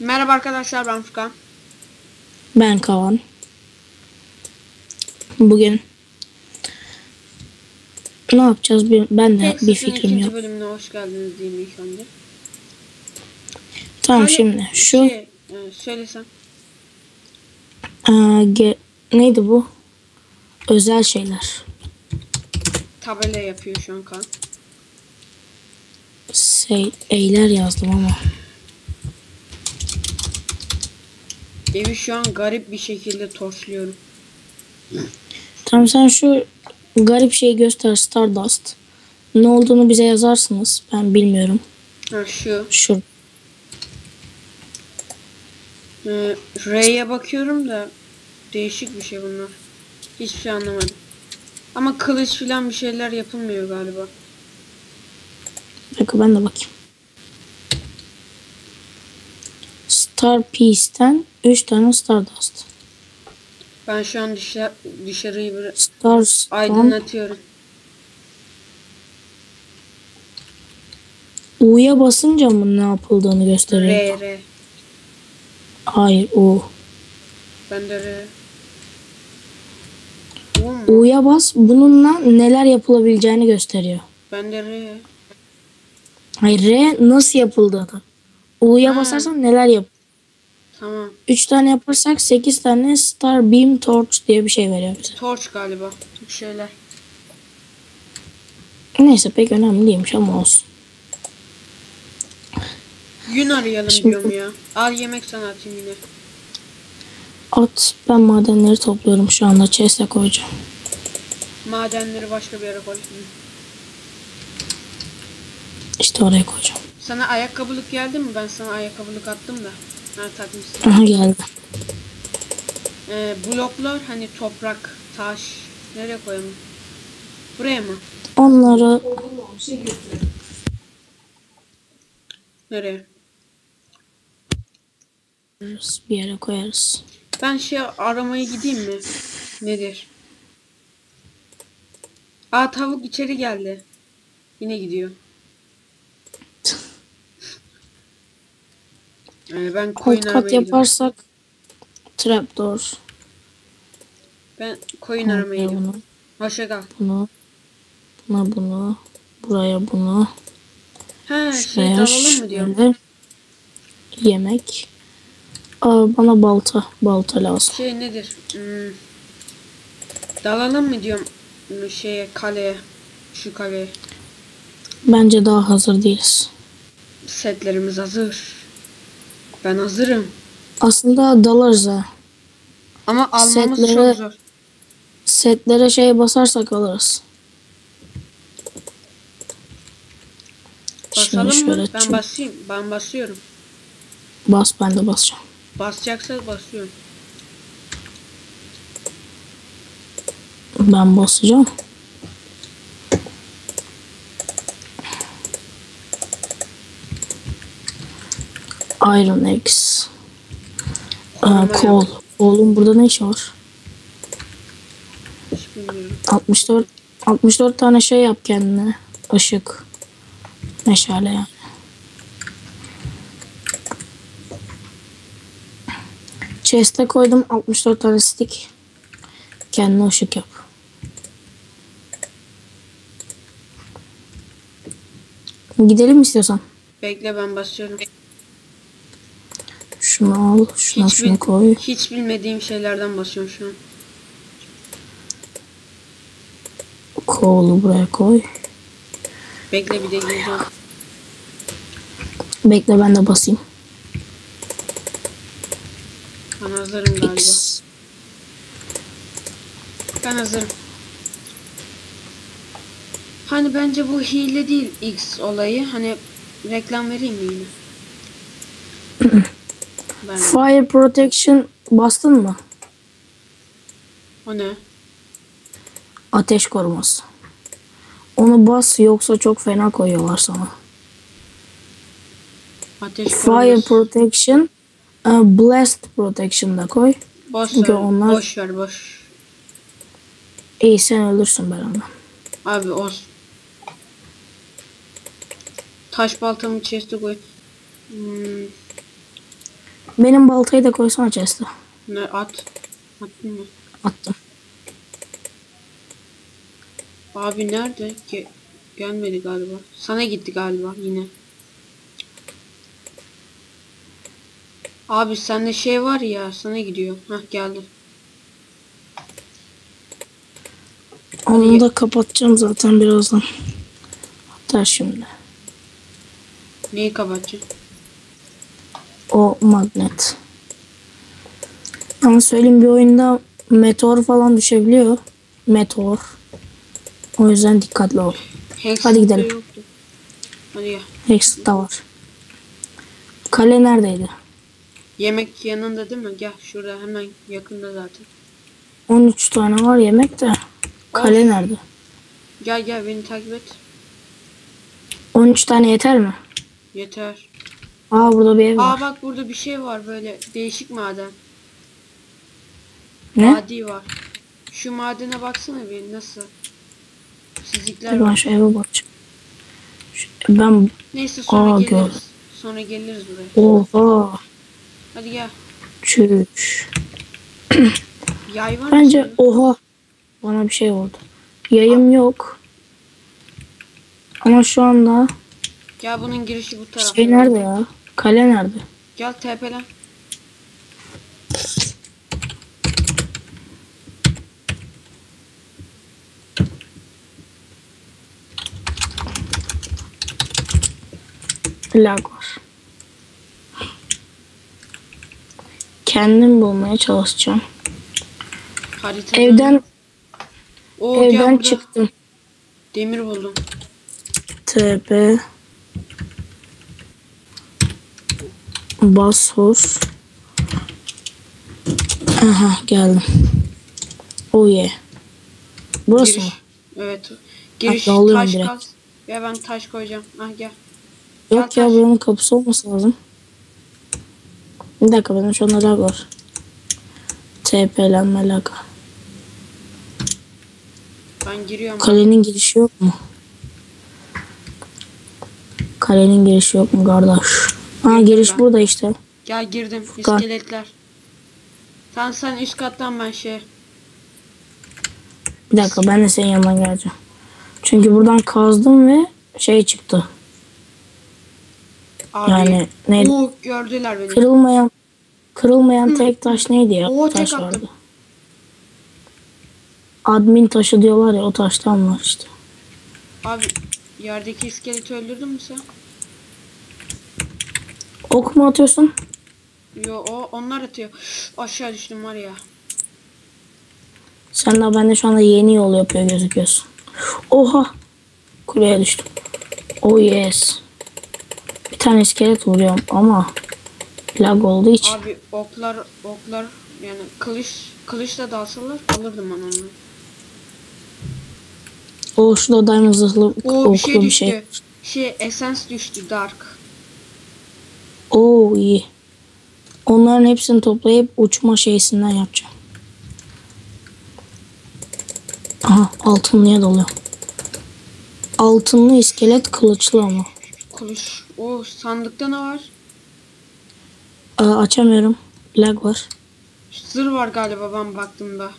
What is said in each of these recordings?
Merhaba arkadaşlar ben Furkan. Ben Kavan. Bugün ne yapacağız? Bir, ben de bir Texas'ın fikrim yok. bölümüne hoş geldiniz diyeyim ilk önce. Tamam Hani şimdi şu Şey, e, söylesem. aa, ge- neydi bu? Özel şeyler. Tabela yapıyor şu an kan. Şey, eyler yazdım ama. Evi şu an garip bir şekilde torçluyorum. Tamam sen şu garip şeyi göster Stardust. Ne olduğunu bize yazarsınız. Ben bilmiyorum. Ha şu. Şu E, R'ye bakıyorum da değişik bir şey bunlar. Hiçbir şey anlamadım. Ama kılıç filan bir şeyler yapılmıyor galiba. dakika ben de bakayım. Star Piece'ten 3 tane Stardust. Ben şu an dışarı, dışarıyı bir Stars aydınlatıyorum. U'ya basınca mı ne yapıldığını gösteriyor? R R. Hayır U. Ben de R. U'ya bas bununla neler yapılabileceğini gösteriyor. Ben de R. Hayır R nasıl yapıldığını. U'ya basarsan neler yap. Tamam. 3 tane yaparsak 8 tane Star Beam Torch diye bir şey veriyor bize. Torch galiba. Bir şeyler. Neyse pek önemli değilmiş ama olsun. Gün arayalım Şimdi- diyorum ya. Al yemek sana atayım yine. At ben madenleri topluyorum şu anda chest'e koyacağım. Madenleri başka bir yere koy. İşte oraya koyacağım. Sana ayakkabılık geldi mi? Ben sana ayakkabılık attım da. Ha takmışsın. Aha geldi. Ee, bloklar hani toprak, taş. Nereye koyalım? Buraya mı? Onları Nereye? bir yere koyarız. Ben şey aramaya gideyim mi? Nedir? Aa tavuk içeri geldi. Yine gidiyor. Ee, ben aramaya kat gidiyorum. yaparsak trapdoor. Ben koyun aramaya gidiyorum. Bunu, Hoşça kal. bunu, buna bunu, buraya bunu. He şey Şuraya dalalım mı diyorum. Yemek. Aa, bana balta. Balta lazım. Şey nedir? Hmm. Dalalım mı diyorum şeye kaleye. Şu kaleye. Bence daha hazır değiliz. Setlerimiz hazır. Ben hazırım. Aslında dalarız ha. Ama almamız Setlere- çok zor. Setlere şey basarsak alırız. Şimdi Basalım şöyle mı? Ben basayım. Ben basıyorum. bas ben de basacağım. Basacaksa basıyorum. Ben basacağım. Iron X. Aa, kol. Kolun burada ne işi var? Hiç bilmiyorum. 64 64 tane şey yap kendine. Işık. Meşale yani. Chest'e koydum 64 tane stick. Kendine ışık yap. Gidelim istiyorsan? Bekle ben basıyorum. Şunu al, şuna Hiç, şunu bil- koy. hiç bilmediğim şeylerden basıyorum şu an. Kolu buraya koy. Bekle bir de gireceğim. Bekle ben de basayım. Ben hazırım galiba. X. Ben hazırım. Hani bence bu hile değil X olayı. Hani reklam vereyim mi yine? ben. Fire Protection bastın mı? O ne? Ateş koruması. Onu bas yoksa çok fena koyuyorlar sana. Ateş Fire koruması. Protection, e, Blast Protection da koy. Boş Çünkü ver. onlar- Boş ver boş. İyi sen ölürsün ben ondan. Abi olsun. Taş baltamı chest'e koy. Hmm. Benim baltayı da koysana chest'e. Ne at? Attın mı? Attım. Abi nerede? Ge gelmedi galiba. Sana gitti galiba yine. Abi sende şey var ya sana gidiyor. Hah geldi. Onu da kapatacağım zaten birazdan. Hatta şimdi. Neyi kapatacaksın? O magnet. Ama söyleyeyim bir oyunda meteor falan düşebiliyor. Meteor. O yüzden dikkatli ol. Hex'te Hadi gidelim. Yoktu. Hadi gel. Hext'te var. Kale neredeydi? Yemek yanında değil mi? Gel şurada hemen yakında zaten. 13 tane var yemek de. Kale Of. nerede? Gel gel beni takip et. 13 tane yeter mi? Yeter. Aa burada bir ev var. Aa bak burada bir şey var böyle değişik maden. Ne? Vadi var. Şu madene baksana bir nasıl. Çizikler Ben var. şu eve bakacağım. Şu- Ben Neyse sonra Aa, geliriz. gör. Sonra geliriz buraya. oha Hadi gel. çüş. Yay var mı Bence senin? oha bana bir şey oldu. Yayım yok. Ama şu anda Gel bunun girişi bu tarafta. şey nerede ya? Kale nerede? Gel tepelen. Lag var. Kendim bulmaya çalışacağım. Haritada. Evden Oo, gel evden çıktım. Demir buldum. TP Basur Aha geldim. Oh yeah. Burası Giriş. mı? Evet. Giriş Hatta alıyorum taş direkt. kaz. Ya ben taş koyacağım. Ah gel. Yok ya taş. buranın kapısı olması lazım. Bir dakika benim şu anda lag var. TP'lenme lag. Ben giriyorum. Kalenin girişi yok mu? Kalenin girişi yok mu kardeş? Ha giriş ben. burada işte. Gel girdim. Furkan. İskeletler. Sen sen üst kattan ben şey. Bir dakika ben de senin yanına geleceğim. Çünkü buradan kazdım ve şey çıktı. Abi. Yani neydi? Oo gördüler beni. Kırılmayan kırılmayan tek taş neydi ya? Oo, taş tek attım. vardı. Admin taşı diyorlar ya o taştan var işte. Abi yerdeki iskeleti öldürdün mü sen? Ok mu atıyorsun? Yo o onlar atıyor. Aşağı düştüm var ya. Sen de ben de şu anda yeni yol yapıyor gözüküyorsun. Oha! Kuleye düştüm. Oh yes. Bir tane iskelet vuruyorum ama lag olduğu için. Abi oklar oklar yani kılıç kılıçla dalsalar alırdım ben onları. O şurada diamond zırhlı bir oklu şey bir düştü. şey. Şey essence düştü dark. Oo iyi. Onların hepsini toplayıp uçma şeysinden yapacağım. Aha altınlıya doluyor. Altınlı iskelet kılıçlı ama. Kılıç. O sandıkta ne var? Aa, açamıyorum. Lag var. Zırh var galiba ben baktığımda.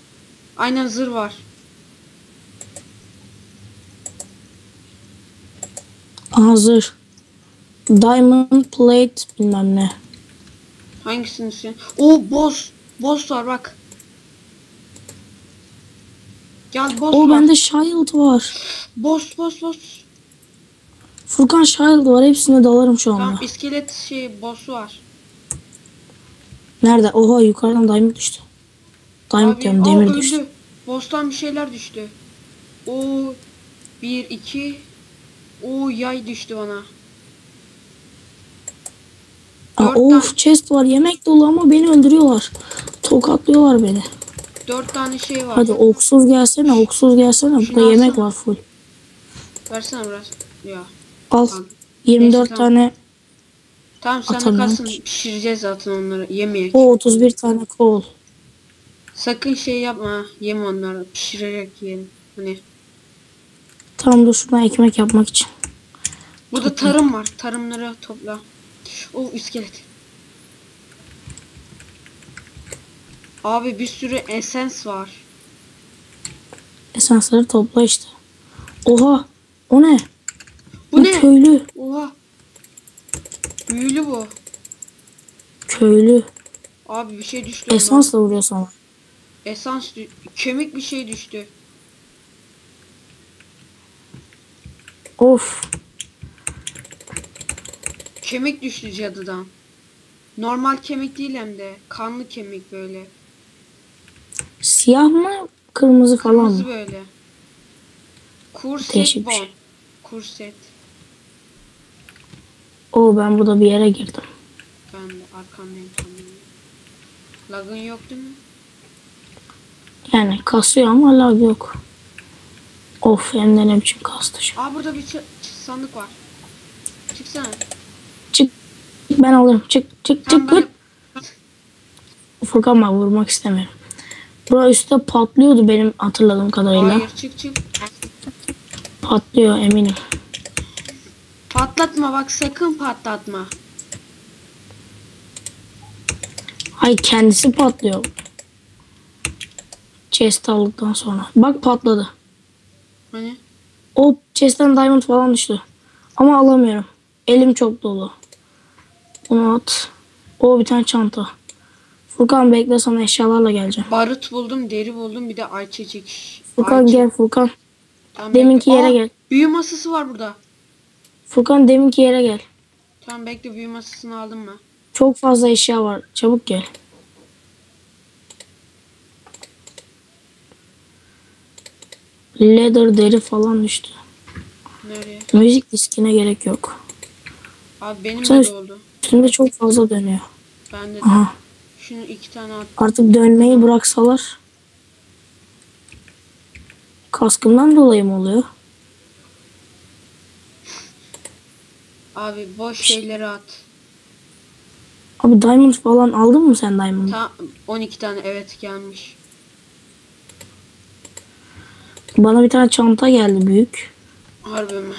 Aynen zırh var. Aha zırh. Diamond plate bilmem ne. Hangisini sen? Oo boss. Boss var bak. Gel boss O var. bende shield var. Boss boss boss. Furkan shield var. Hepsine dalarım şu anda. Tamam iskelet şey boss'u var. Nerede? Oha yukarıdan diamond düştü. Diamond Abi diyorum aa, demir öldü. düştü. Boss'tan bir şeyler düştü. O bir iki. O yay düştü bana. Aa, of chest var. Yemek dolu ama beni öldürüyorlar. Tokatlıyorlar beni. Dört tane şey var. Hadi oksuz gelsene, oksuz gelsene. Şunu Burada yemek alsana. var full. Versene biraz. Ya. Al. Al. 24 Neyse, tane, Tamam sen Atamıyorum kalsın. Pişireceğiz zaten onları. Yemeyek. o 31 tane kol. Sakın şey yapma. Yeme onları. Pişirerek yiyelim. Hani. Tam dur şuradan ekmek yapmak için. Burada tarım var. Tarımları topla. O iskelet. Abi bir sürü esens var. Esansları topla işte. Oha. O ne? Bu ne? Köylü. Oha. Büyülü bu. Köylü. Abi bir şey düştü. ondan. Esansla vuruyor sana. Esans kemik bir şey düştü. Of. Kemik düştü cadıdan. Normal kemik değil hem de. Kanlı kemik böyle. Siyah mı? Kırmızı falan Kırmızı mı? böyle. Kurset bon. Kurset. Oo ben burada bir yere girdim. Ben de arkandayım sanırım. Lagın yok değil mi? Yani kasıyor ama lag yok. Of hem de ne biçim kastı şu. Aa burada bir sandık var. Çıksana. Ben alırım. Çık çık çık. çık. Furkan ben vurmak istemiyorum. Bura üstte patlıyordu benim hatırladığım kadarıyla. Hayır çık çık. Patlıyor eminim. Patlatma bak sakın patlatma. Ay kendisi patlıyor. Chest aldıktan sonra. Bak patladı. Hani? O chest'ten diamond falan düştü. Ama alamıyorum. Elim çok dolu. Bunu at. O bir tane çanta. Furkan bekle sana eşyalarla geleceğim. Barut buldum, deri buldum, bir de ayçiçek. Furkan Ayçi- gel Furkan. Tamam, deminki bekle. yere Aa, gel. Büyü masası var burada. Furkan deminki yere gel. Tamam bekle büyü masasını aldım ben. Çok fazla eşya var. Çabuk gel. Leather deri falan düştü. Nereye? Müzik diskine gerek yok. Abi benim Sen- de oldu. Üstünde çok fazla dönüyor. Bende de. Aha. Şunu iki tane at. Artık dönmeyi bıraksalar. Kaskımdan dolayı mı oluyor? Abi boş şeyleri at. Abi diamond falan aldın mı sen diamond? Ta 12 tane evet gelmiş. Bana bir tane çanta geldi büyük. Harbi mi?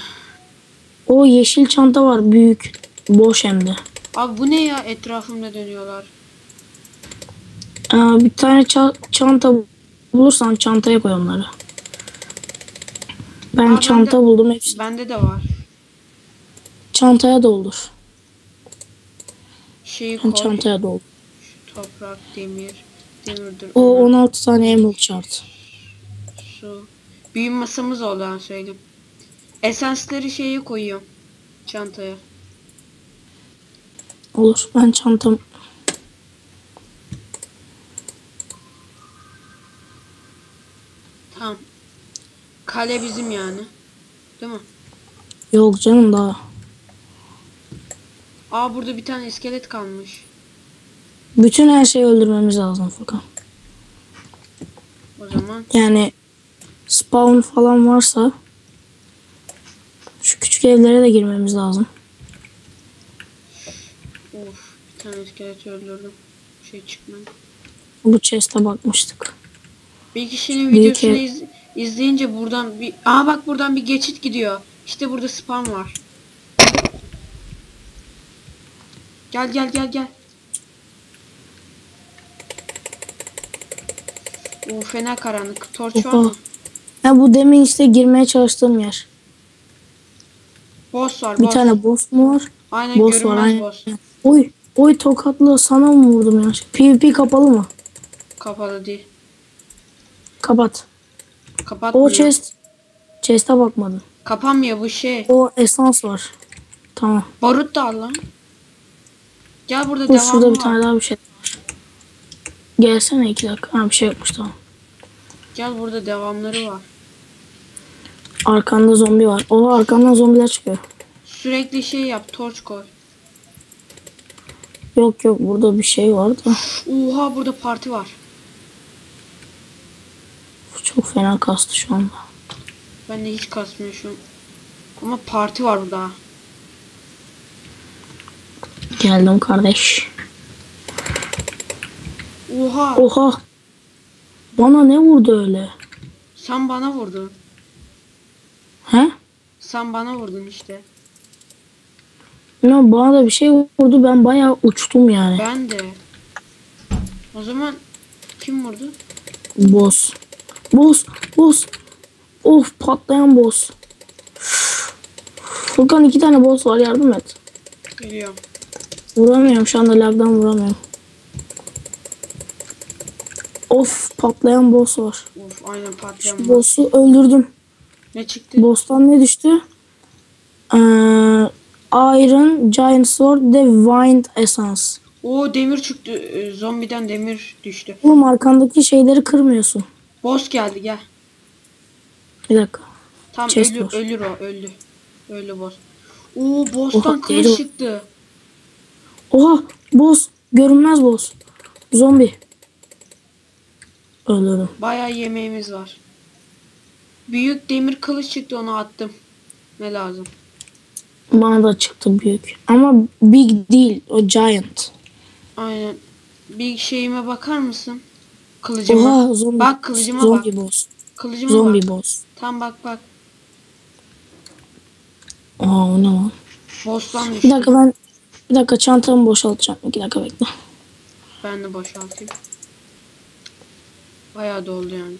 O yeşil çanta var büyük. Boş hem de. Abi bu ne ya etrafımda dönüyorlar. Aa, bir tane ça- çanta bulursan çantaya koy onları. Ben Aa, çanta bende- buldum hepsi. Bende de var. Çantaya doldur. Şeyi Ben koy. çantaya doldur. Şu toprak, demir, demirdir. O onlar, 16 tane emerald şart. Su. Büyü masamız oldu söyleyeyim. Esensleri şeye koyuyorum. Çantaya. Olur. Ben çantam Tamam. Kale bizim yani. Değil mi? yok canım daha. Aa burada bir tane iskelet kalmış. Bütün her şeyi öldürmemiz lazım Furkan. O zaman Yani spawn falan varsa şu küçük evlere de girmemiz lazım. of bir tane iskelet öldürdüm. Bir şey çıkmadı. Bu chest'e bakmıştık. Bir kişinin Büyük videosunu ev- iz- izleyince buradan bir... Aa bak buradan bir geçit gidiyor. İşte burada spam var. Gel gel gel gel. Oo fena karanlık. Torç var mı? Ya bu demin işte girmeye çalıştığım yer. Boss var Bir boss. tane boss mu var? Aynen boss var, görünmez aynen. boss. Oy, oy tokatla sana mı vurdum ya? PvP kapalı mı? Kapalı değil. Kapat. Kapatmıyor. O chest. Chest'e bakmadım. Kapanmıyor bu şey. O esans var. Tamam. Barut da al lan. Gel burada Dur devamı şurada bir var. tane daha bir şey var. Gelsene iki dakika. Ha bir şey yokmuş tamam. Gel burada devamları var. Arkanda zombi var. O arkandan zombiler çıkıyor. Sürekli şey yap. Torç koy. Yok yok burada bir şey var da. Oha burada parti var. Çok fena kastı şu anda. Ben de hiç kasmıyor şu. Ama parti var burada. Geldim kardeş. Oha. Oha. Bana ne vurdu öyle? Sen bana vurdun. He? Sen bana vurdun işte. Ya bana da bir şey vurdu ben bayağı uçtum yani. Ben de. O zaman kim vurdu? Boss. Boss. Boss. Of patlayan boss. Furkan iki tane boss var yardım et. Geliyorum. Vuramıyorum şu anda lagdan vuramıyorum. Of patlayan boss var. Uf aynen patlayan var. boss'u öldürdüm. Ne çıktı? Boss'tan ne düştü? Ee, Iron Giant Sword de Wind Essence. Oo demir çıktı. Ee, Zombiden demir düştü. Oğlum arkandaki şeyleri kırmıyorsun. Boss geldi gel. Bir dakika. Tam Chest ölü, ölür o öldü. Öldü boss. Oo boss'tan Oha, kılıç çıktı. Oha boss. Görünmez boss. Zombi. Öldürdüm. Bayağı yemeğimiz var. Büyük demir kılıç çıktı onu attım. Ne lazım? Bana da çıktı büyük. Ama big değil. O giant. Aynen. Bir şeyime bakar mısın? Kılıcıma. Oha zombi. Bak kılıcıma zombi bak. boss. Kılıcıma Zombi bak. boss. Tam bak bak. Aa o ne lan? Boss'tan Bir düştü. dakika ben bir dakika çantamı boşaltacağım. İki dakika bekle. Ben de boşaltayım. Bayağı doldu yani.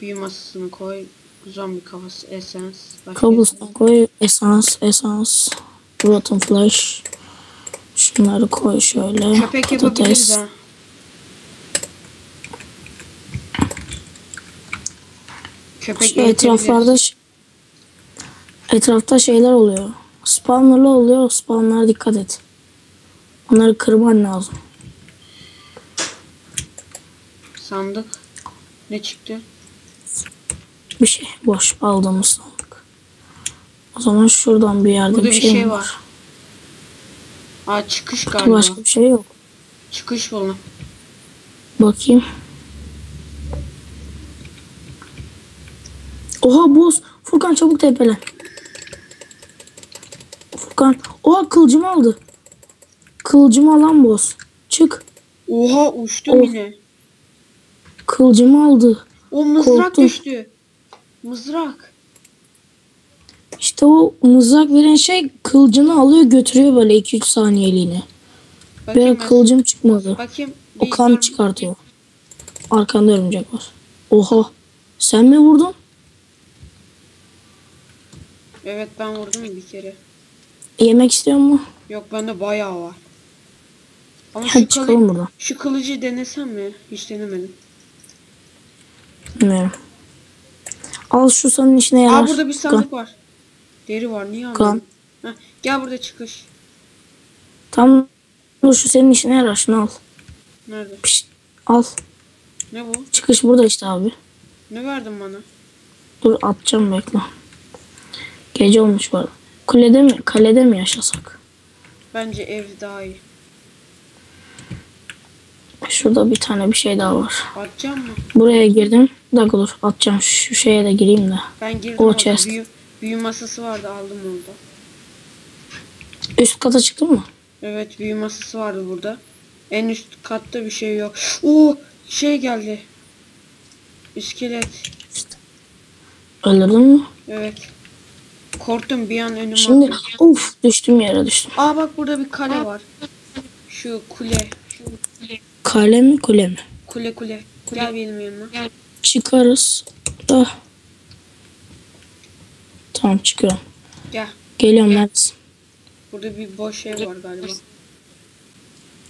Büyü masasını koy. Zombi kafası, essence. Başka Cobblestone koy. Esans, esans. Rotten flesh. Şunları koy şöyle. Köpek yapabiliriz ha. Köpek Şu etraflarda etrafta şeyler oluyor. Spawner'lı oluyor. Spawnlara dikkat et. Onları kırman lazım. Sandık. Ne çıktı? Bir şey boş aldığımız sandık. O zaman şuradan bir yerde Burada bir şey, mi var. Aa çıkış galiba. Başka bir şey yok. Çıkış bulun. Bakayım. Oha boss. Furkan çabuk tepele. Furkan. Oha kılıcımı aldı. Kılıcımı alan boss. Çık. Oha uçtum Oh. yine. Kılıcımı aldı. O mızrak Korktum. düştü. Mızrak. İşte o mızrak veren şey kılıcını alıyor götürüyor böyle 2-3 saniyeliğine. Bakayım Benim ben- kılıcım çıkmadı. Bakayım. O kan çıkartıyor. Arkanda örümcek var. Oha. Sen mi vurdun? Evet ben vurdum bir kere. Yemek istiyor mu? Yok bende bayağı var. Ama Hadi çıkalım kılı- buradan. şu kılıcı denesem mi? Hiç denemedim. Bilmiyorum. Al şu senin işine yarar. Aa burada bir sandık var. Deri var niye Kan. almadın? Heh, gel burada çıkış. Tam dur şu senin işine yarar şunu al. Nerede? Pişt, al. Ne bu? Çıkış burada işte abi. Ne verdin bana? Dur atacağım bekle. Gece olmuş var. Kulede mi? Kalede mi yaşasak? Bence ev daha iyi. Şurada bir tane bir şey daha var. Atacağım mı? Buraya girdim. Dakika dur atacağım. Şu şeye de gireyim de. Ben girdim O chest. Büyü, büyü masası vardı aldım orada. Üst kata çıktın mı? Evet büyü masası vardı burada. En üst katta bir şey yok. Oo şey geldi. İskelet. Öldürdün mü? Evet. Korktum bir an önüme Şimdi attım. of düştüm yere düştüm. Aa bak burada bir kale var. Şu kule. Kale mi kule mi? Kule kule. Gel benim yanıma. Çıkarız. Ah. Tamam çıkıyorum. Gel. Geliyorum neredesin? Burada bir boş ev var galiba.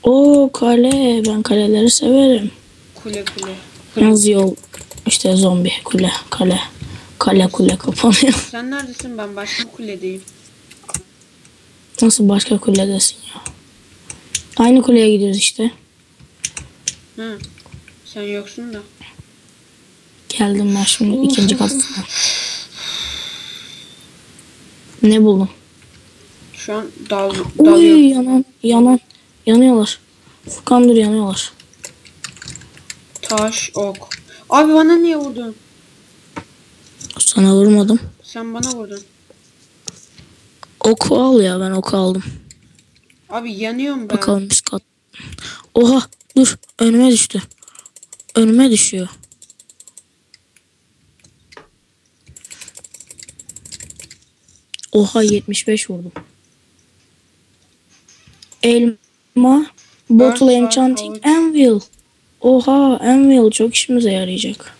Oo kale. Ben kaleleri severim. Kule kule. Yalnız yol işte zombi kule kale. Kale kule kapanıyor. Sen neredesin? Ben başka kuledeyim. Nasıl başka kuledesin ya? Aynı kuleye gidiyoruz işte. Hı. Sen yoksun da. Geldim ben şimdi ikinci katta. Ne buldum? Şu an dal, Uy dalıyorum. yanan yanan yanıyorlar. Furkan dur yanıyorlar. Taş, ok. Abi bana niye vurdun? Sana vurmadım. Sen bana vurdun. Oku al ya ben oku aldım. Abi yanıyorum ben. Bakalım üst kat. Oha dur önüme düştü. Önüme düşüyor. Oha 75 vurdum. Elma Bottle Enchanting. Anvil. Oha Anvil çok işimize yarayacak.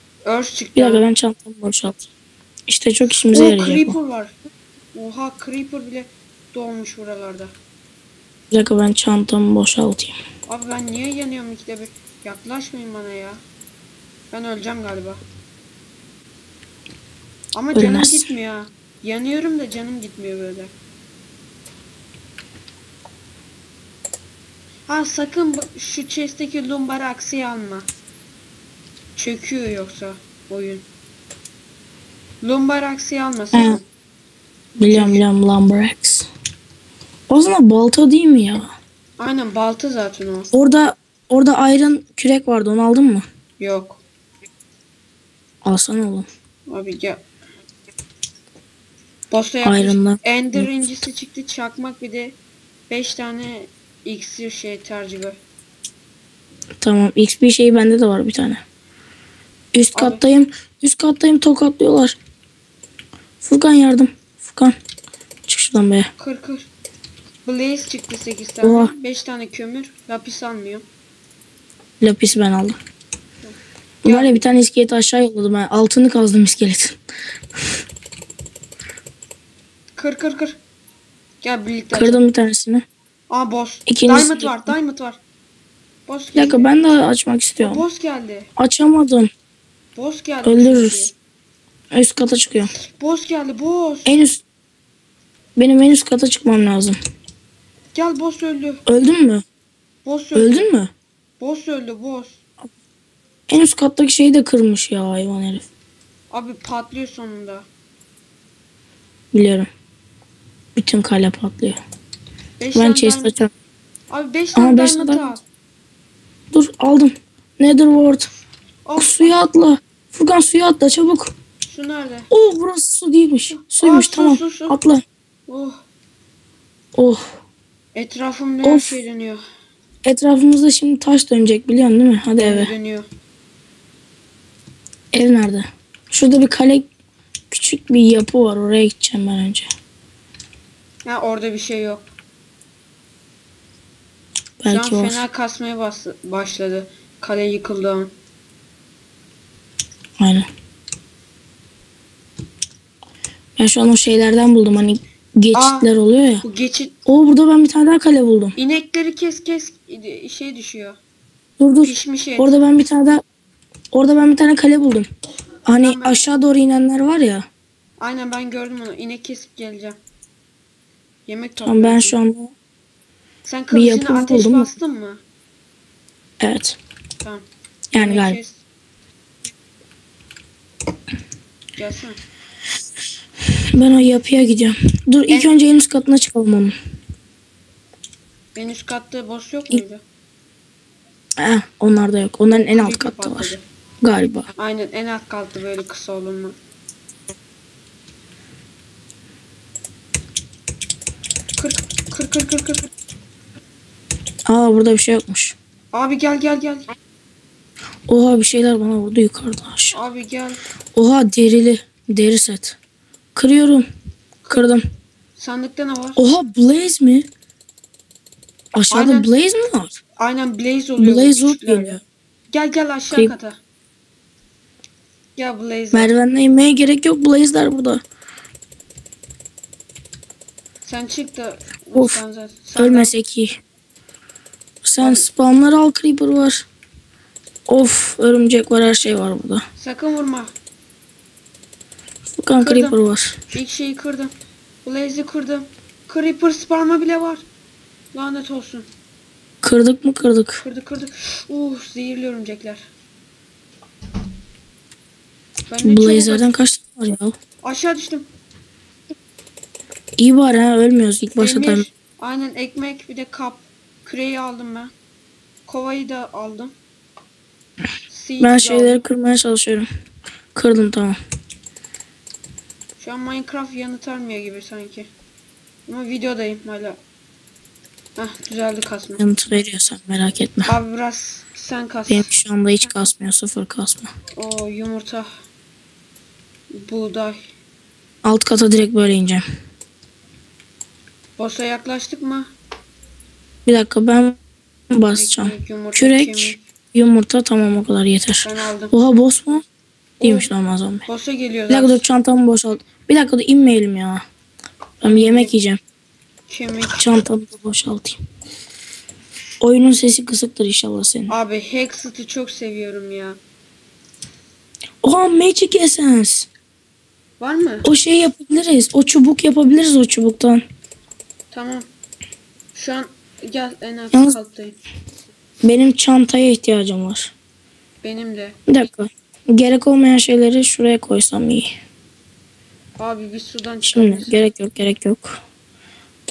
Çıktı. Bir dakika ben çantamı boşaltayım. İşte çok işimize Oo, yarayacak Creeper bu. var. Oha Creeper bile doğmuş buralarda. Bir dakika ben çantamı boşaltayım. Abi ben niye yanıyorum ikide bir? Yaklaşmayın bana ya. Ben öleceğim galiba. Ama canım Ölmez. gitmiyor ha. Yanıyorum da canım gitmiyor böyle. Ha sakın bu- şu chest'teki lumbar aksiyi alma. Çöküyor yoksa oyun. Lumbar aksiyi alma sakın. Biliyorum biliyorum Lumberjax. Aslında balta değil mi ya? Aynen balta zaten o. Orada orada iron kürek vardı onu aldın mı? Yok. Alsana oğlum. Abi gel. Boss'a. Iron'dan. Ender incisi çıktı çakmak bir de 5 tane iksir şey tercihı. Tamam XP şeyi bende de var bir tane. Üst Abi. kattayım. Üst kattayım tokatlıyorlar. Furkan yardım. Furkan. Çık şuradan be. Kır kır. Blaze çıktı 8 tane. Oha. 5 tane kömür. Lapis almıyor. Lapis ben aldım. Ya- Var ya bir tane iskeleti aşağı yolladım ben. Altını kazdım iskeletin. Kır kır kır. Gel birlikte. Kırdım bir tanesini. Aa boss. İkincisi Diamond var. Diamond var. Boss Bir dakika geldi. ben de açmak istiyorum. Boss geldi. Açamadım. Boss geldi. Öldürürüz. Üst kata çıkıyor. Boss geldi. Boss. En üst. Benim en üst kata çıkmam lazım. Gel boss öldü. Öldün mü? Boss öldü. Öldün mü? Boss öldü. Boss. En üst kattaki şeyi de kırmış ya hayvan herif. Abi patlıyor sonunda. Biliyorum. Bütün kale patlıyor. 5 Ben chest açacağım. Abi 5 Ama tane beş diamond al. Dur aldım. Netherward. Oh, Suya atla. Furkan suya atla çabuk. Su nerede? Oo burası su değilmiş. Suymuş Aa, su, tamam. su, su. Atla. Oh. Oh. Etrafımda her Of. şey dönüyor. Etrafımızda şimdi taş dönecek biliyorsun değil mi? Hadi eve. Dönüyor. Ev nerede? Şurada bir kale küçük bir yapı var. Oraya gideceğim ben önce. Ha orada bir şey yok. Belki an var. fena kasmaya bas- başladı. Kale yıkıldı. Aynen. Ben şu an o şeylerden buldum. Hani geçitler oluyor ya. Bu geçit Oo burada ben bir tane daha kale buldum. inekleri kes kes şey düşüyor. Dur dur. Pişmiş et. Orada ben bir tane daha Orada ben bir tane kale buldum. Hani ben- aşağı doğru inenler var ya. Aynen ben gördüm onu. İnek kesip geleceğim. Yemek Tamam ben şu anda Sen bir kılıcına yapı ateş buldum. bastın mı? evet. Tamam. Yani galiba. Gelsene. Ben o yapıya gidiyorum. Dur ilk En- önce en üst katına çıkalım onun. En üst katta boss yok muydu? Eh, onlar da yok. Onların en alt katta var. Galiba. Aynen en alt katta böyle kısa olunma. Kır kır kır kır kır. Aa burada bir şey yokmuş. Abi gel gel gel. Oha bir şeyler bana vurdu yukarıda aşağı. Abi gel. Oha derili. Deri set. Kırıyorum. Kırdım. Sandıkta ne var? Oha Blaze mi? Aşağıda Aynen. Blaze mi var? Aynen Blaze oluyor. Blaze küçükler. geliyor. Gel gel aşağı Creep- kata. Gel Blaze. Merdivenle inmeye gerek yok. Blaze'ler burada. Sen çık da. Of, Sen zaten- sen Ölmesek iyi. Sen Abi- spawnları al creeper var. Of örümcek var her şey var burada. Sakın vurma. Furkan Kırdım. creeper var. İlk şeyi kırdım. Blaze'i kırdım. Creeper spawner bile var. Lanet olsun. Kırdık mı kırdık. Kırdı kırdı. Uh zehirli örümcekler. Blaze'lerden kaç tane var ya? aşağı düştüm. İyi bari ha ölmüyoruz ilk başta. Demir, aynen ekmek bir de kap. Küreği aldım ben. Kovayı da aldım. Seed Ben şeyleri aldım. kırmaya çalışıyorum. Kırdım tamam. Şu an Minecraft yanıtarmıyor gibi sanki. Ama videodayım hala. Heh düzeldi kasma. Yanıt veriyorsan merak etme. Abi biraz sen kas. Benim şu anda hiç kasmıyor. Sıfır kasma. O yumurta. Buğday. Alt kata direkt böyle ineceğim. Boss'a yaklaştık mı? Bir dakika ben basacağım. Ekmek, yumurta, Kürek. kemik. Yumurta tamam o kadar yeter. Ben aldım. Oha boss mu? Değilmiş normal zombi. Boss'a geliyor Bir dakika dur çantamı boşalt. Bir dakika dur inmeyelim ya. Ben bir yemek yiyeceğim. Kemik. Çantamı da boşaltayım. Oyunun sesi kısıktır inşallah senin. Abi Hexit'i çok seviyorum ya. Oha Magic Essence. Var mı? O şey yapabiliriz. O çubuk yapabiliriz o çubuktan. Tamam. Şu an gel en alt Yalnız-. Benim çantaya ihtiyacım var. Benim de. Bir dakika. Gerek olmayan şeyleri şuraya koysam iyi. Abi bir sudan Şimdi çıkarız. gerek yok gerek yok.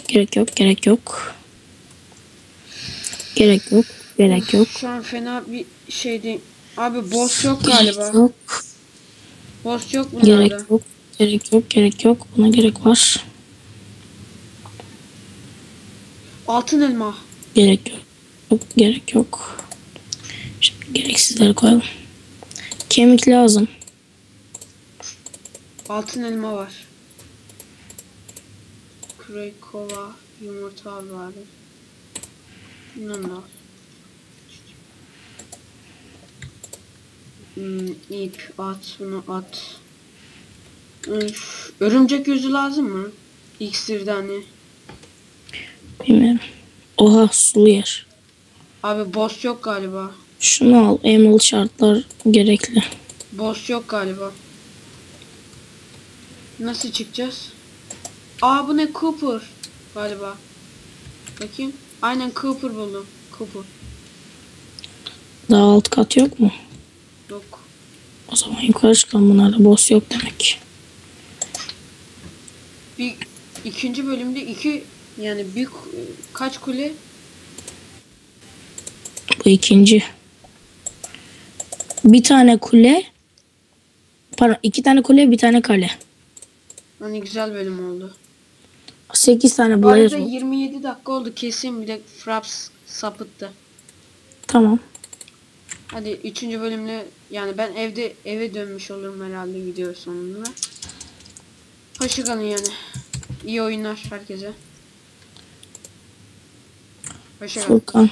Gerek yok gerek yok. Gerek yok gerek yok. Şu an fena bir şey değil. Abi boss yok Gerek galiba. yok. Boss yok Gerek bunlarda. yok. Gerek yok gerek yok. Buna gerek var. Altın elma. Gerek yok. Yok gerek yok. Şimdi gereksizleri koyalım. Kemik lazım. Altın elma var. Kürek, kova, yumurta bari. Bundan da al. Hmm, ip at, bunu at. Üf, örümcek yüzü lazım mı? İksirden hani. Bilmiyorum. Oha su yer. Abi boss yok galiba. Şunu al. Emerald şartlar gerekli. Boss yok galiba. Nasıl çıkacağız? Aa bu ne Cooper galiba. Bakayım. Aynen Cooper buldum. Cooper. Daha alt kat yok mu? Yok. O zaman yukarı çıkalım. Bunlarda boss yok demek. Bir ikinci bölümde iki yani bir kaç kule? Bu ikinci. Bir tane kule. Pardon iki tane kule bir tane kale. Hani güzel bölüm oldu. Sekiz tane Bu arada var. 27 dakika oldu kesin bir de Fraps sapıttı. Tamam. Hadi üçüncü bölümle yani ben evde eve dönmüş olurum herhalde video sonunda. Hoşçakalın yani. İyi oyunlar herkese. Hoşçakalın. Furkan.